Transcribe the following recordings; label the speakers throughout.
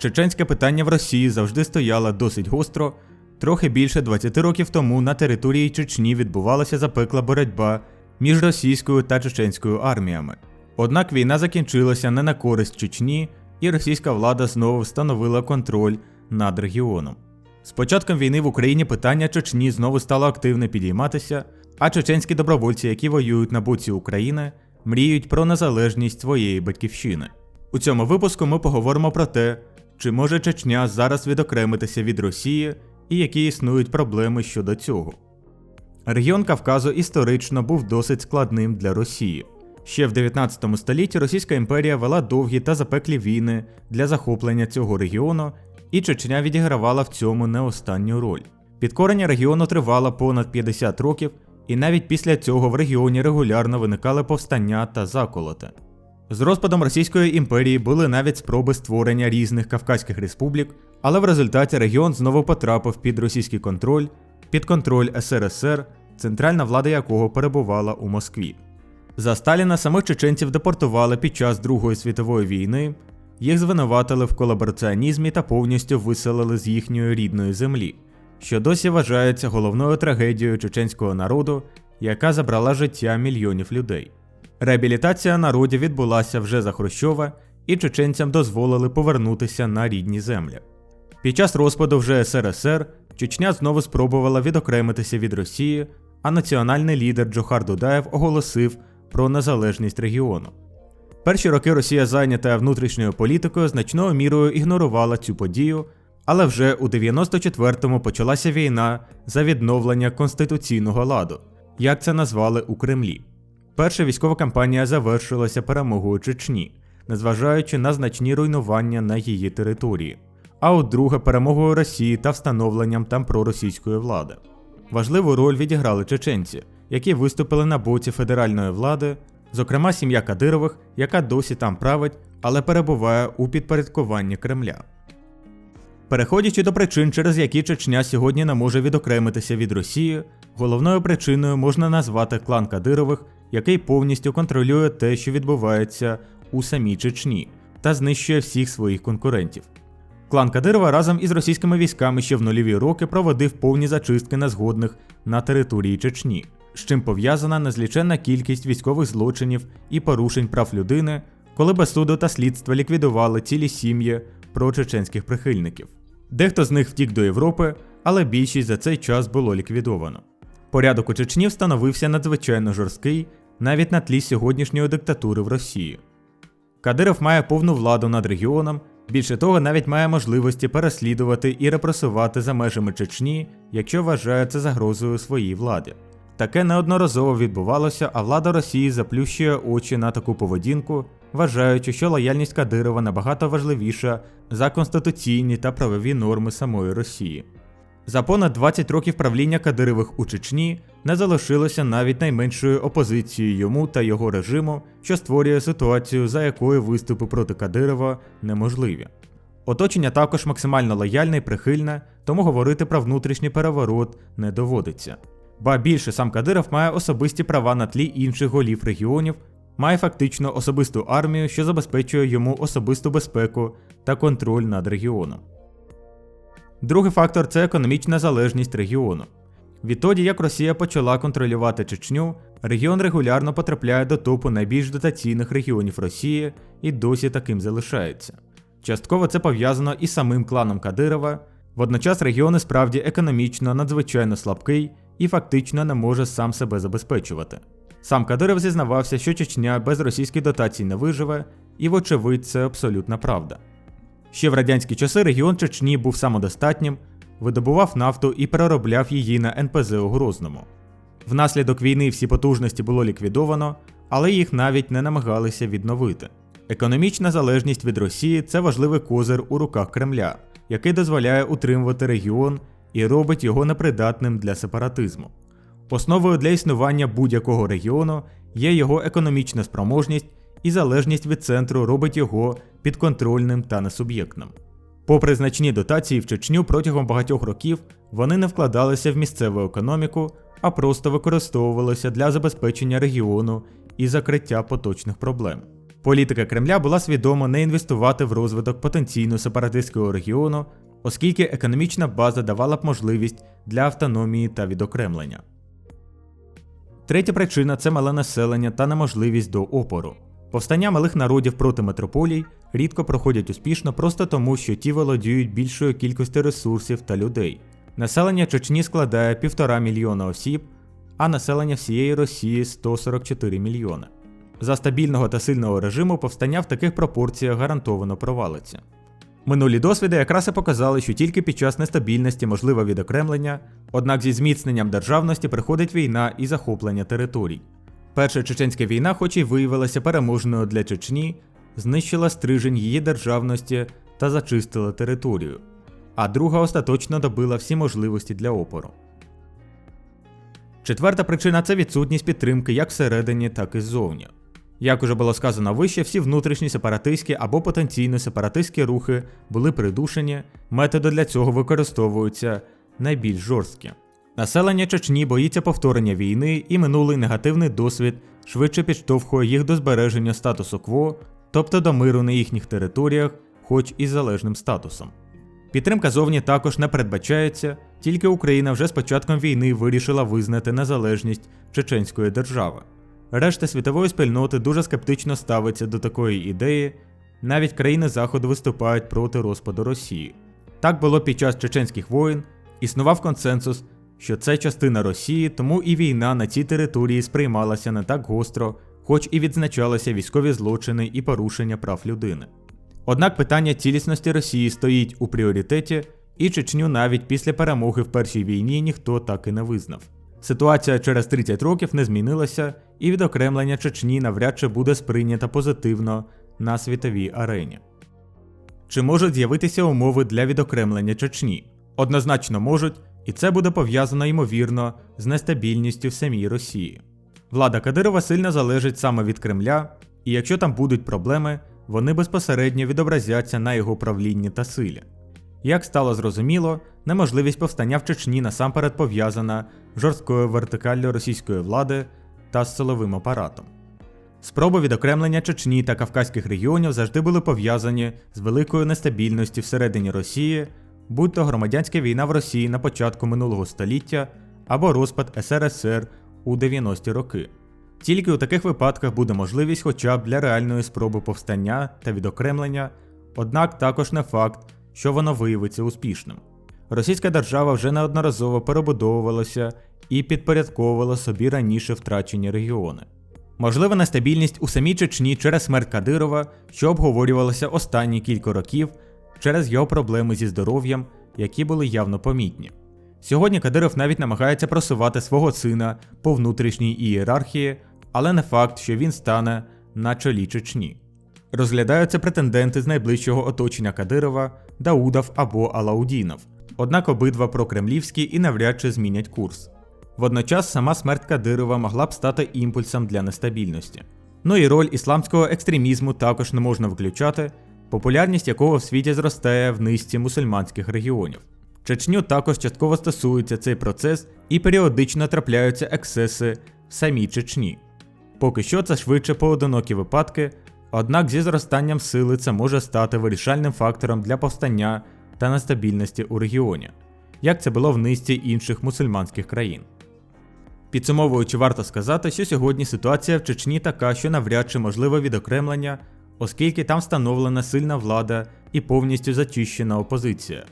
Speaker 1: Чеченське питання в Росії завжди стояло досить гостро. Трохи більше 20 років тому на території Чечні відбувалася запекла боротьба між російською та чеченською арміями. Однак війна закінчилася не на користь Чечні, і російська влада знову встановила контроль над регіоном. З початком війни в Україні питання Чечні знову стало активно підійматися, а чеченські добровольці, які воюють на боці України, мріють про незалежність своєї батьківщини. У цьому випуску ми поговоримо про те, чи може Чечня зараз відокремитися від Росії і які існують проблеми щодо цього. Регіон Кавказу історично був досить складним для Росії. Ще в 19 столітті Російська імперія вела довгі та запеклі війни для захоплення цього регіону, і Чечня відігравала в цьому не останню роль. Підкорення регіону тривало понад 50 років, і навіть після цього в регіоні регулярно виникали повстання та заколоти. З розпадом Російської імперії були навіть спроби створення різних Кавказьких республік, але в результаті регіон знову потрапив під російський контроль, під контроль СРСР, центральна влада якого перебувала у Москві. За Сталіна самих чеченців депортували під час Другої світової війни, їх звинуватили в колабораціонізмі та повністю виселили з їхньої рідної землі, що досі вважається головною трагедією чеченського народу, яка забрала життя мільйонів людей. Реабілітація народів відбулася вже за Хрущова, і чеченцям дозволили повернутися на рідні землі. Під час розпаду вже СРСР Чечня знову спробувала відокремитися від Росії, а національний лідер Джохар Дудаєв оголосив про незалежність регіону. Перші роки Росія, зайнята внутрішньою політикою, значною мірою ігнорувала цю подію, але вже у 94-му почалася війна за відновлення конституційного ладу, як це назвали у Кремлі. Перша військова кампанія завершилася перемогою Чечні, незважаючи на значні руйнування на її території, а от друга перемогою Росії та встановленням там проросійської влади. Важливу роль відіграли чеченці, які виступили на боці федеральної влади, зокрема сім'я Кадирових, яка досі там править, але перебуває у підпорядкуванні Кремля. Переходячи до причин, через які Чечня сьогодні не може відокремитися від Росії, головною причиною можна назвати клан Кадирових, який повністю контролює те, що відбувається у самій Чечні, та знищує всіх своїх конкурентів. Клан Кадирова разом із російськими військами ще в нульові роки проводив повні зачистки незгодних на території Чечні, з чим пов'язана незліченна кількість військових злочинів і порушень прав людини, коли без суду та слідства ліквідували цілі сім'ї прочеченських прихильників. Дехто з них втік до Європи, але більшість за цей час було ліквідовано. Порядок у Чечні встановився надзвичайно жорсткий навіть на тлі сьогоднішньої диктатури в Росії. Кадиров має повну владу над регіоном, більше того, навіть має можливості переслідувати і репресувати за межами Чечні, якщо вважає це загрозою своїй владі. Таке неодноразово відбувалося, а влада Росії заплющує очі на таку поведінку, вважаючи, що лояльність Кадирова набагато важливіша за конституційні та правові норми самої Росії. За понад 20 років правління Кадирових у Чечні не залишилося навіть найменшою опозицією йому та його режиму, що створює ситуацію, за якою виступи проти Кадирова неможливі. Оточення також максимально лояльне і прихильне, тому говорити про внутрішній переворот не доводиться. Ба більше сам Кадиров має особисті права на тлі інших голів регіонів, має фактично особисту армію, що забезпечує йому особисту безпеку та контроль над регіоном. Другий фактор це економічна залежність регіону. Відтоді, як Росія почала контролювати Чечню, регіон регулярно потрапляє до топу найбільш дотаційних регіонів Росії і досі таким залишається. Частково це пов'язано із самим кланом Кадирова, водночас регіон справді економічно надзвичайно слабкий і фактично не може сам себе забезпечувати. Сам Кадиров зізнавався, що Чечня без російських дотацій не виживе, і, вочевидь, це абсолютна правда. Ще в радянські часи регіон Чечні був самодостатнім, видобував нафту і переробляв її на НПЗ у Грозному. Внаслідок війни всі потужності було ліквідовано, але їх навіть не намагалися відновити. Економічна залежність від Росії це важливий козир у руках Кремля, який дозволяє утримувати регіон і робить його непридатним для сепаратизму. Основою для існування будь-якого регіону є його економічна спроможність і залежність від центру робить його підконтрольним та несуб'єктним. Попри значні дотації в Чечню протягом багатьох років вони не вкладалися в місцеву економіку, а просто використовувалися для забезпечення регіону і закриття поточних проблем. Політика Кремля була свідомо не інвестувати в розвиток потенційно сепаратистського регіону, оскільки економічна база давала б можливість для автономії та відокремлення. Третя причина це мале населення та неможливість до опору. Повстання малих народів проти метрополій рідко проходять успішно просто тому, що ті володіють більшою кількістю ресурсів та людей. Населення Чечні складає півтора мільйона осіб, а населення всієї Росії 144 мільйони. За стабільного та сильного режиму повстання в таких пропорціях гарантовано провалиться. Минулі досвіди якраз і показали, що тільки під час нестабільності можливе відокремлення, однак зі зміцненням державності приходить війна і захоплення територій. Перша чеченська війна, хоч і виявилася переможною для Чечні, знищила стрижень її державності та зачистила територію, а друга остаточно добила всі можливості для опору. Четверта причина це відсутність підтримки як всередині, так і ззовні. Як уже було сказано вище, всі внутрішні сепаратистські або потенційно сепаратистські рухи були придушені, методи для цього використовуються найбільш жорсткі. Населення Чечні боїться повторення війни і минулий негативний досвід швидше підштовхує їх до збереження статусу кво, тобто до миру на їхніх територіях, хоч і з залежним статусом. Підтримка зовні також не передбачається, тільки Україна вже з початком війни вирішила визнати незалежність чеченської держави. Решта світової спільноти дуже скептично ставиться до такої ідеї, навіть країни Заходу виступають проти розпаду Росії. Так було під час чеченських воєн, існував консенсус, що це частина Росії, тому і війна на цій території сприймалася не так гостро, хоч і відзначалися військові злочини і порушення прав людини. Однак питання цілісності Росії стоїть у пріоритеті, і Чечню навіть після перемоги в першій війні ніхто так і не визнав. Ситуація через 30 років не змінилася, і відокремлення Чечні навряд чи буде сприйнято позитивно на світовій арені. Чи можуть з'явитися умови для відокремлення Чечні? Однозначно можуть, і це буде пов'язано ймовірно з нестабільністю в самій Росії. Влада Кадирова сильно залежить саме від Кремля, і якщо там будуть проблеми, вони безпосередньо відобразяться на його правлінні та силі. Як стало зрозуміло, неможливість повстання в Чечні насамперед пов'язана з жорсткою вертикаллю російської влади та з силовим апаратом. Спроби відокремлення Чечні та Кавказьких регіонів завжди були пов'язані з великою нестабільністю всередині Росії, будь то громадянська війна в Росії на початку минулого століття або розпад СРСР у 90-ті роки. Тільки у таких випадках буде можливість хоча б для реальної спроби повстання та відокремлення, однак також не факт, що воно виявиться успішним. Російська держава вже неодноразово перебудовувалася і підпорядковувала собі раніше втрачені регіони. Можлива нестабільність у самій Чечні через смерть Кадирова, що обговорювалося останні кілька років через його проблеми зі здоров'ям, які були явно помітні. Сьогодні Кадиров навіть намагається просувати свого сина по внутрішній ієрархії, але не факт, що він стане на чолі Чечні. Розглядаються претенденти з найближчого оточення Кадирова, Даудов або Алаудінов, однак обидва прокремлівські і навряд чи змінять курс. Водночас сама смерть Кадирова могла б стати імпульсом для нестабільності. Ну і роль ісламського екстремізму також не можна виключати, популярність якого в світі зростає в низці мусульманських регіонів. Чечню також частково стосується цей процес і періодично трапляються ексеси в самій Чечні. Поки що це швидше поодинокі випадки, однак зі зростанням сили це може стати вирішальним фактором для повстання та нестабільності у регіоні, як це було в низці інших мусульманських країн. Підсумовуючи, варто сказати, що сьогодні ситуація в Чечні така, що навряд чи можливе відокремлення, оскільки там встановлена сильна влада і повністю зачищена опозиція.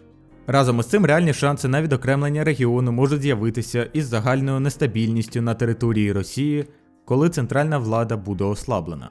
Speaker 1: Разом із цим реальні шанси на відокремлення регіону можуть з'явитися із загальною нестабільністю на території Росії, коли центральна влада буде ослаблена.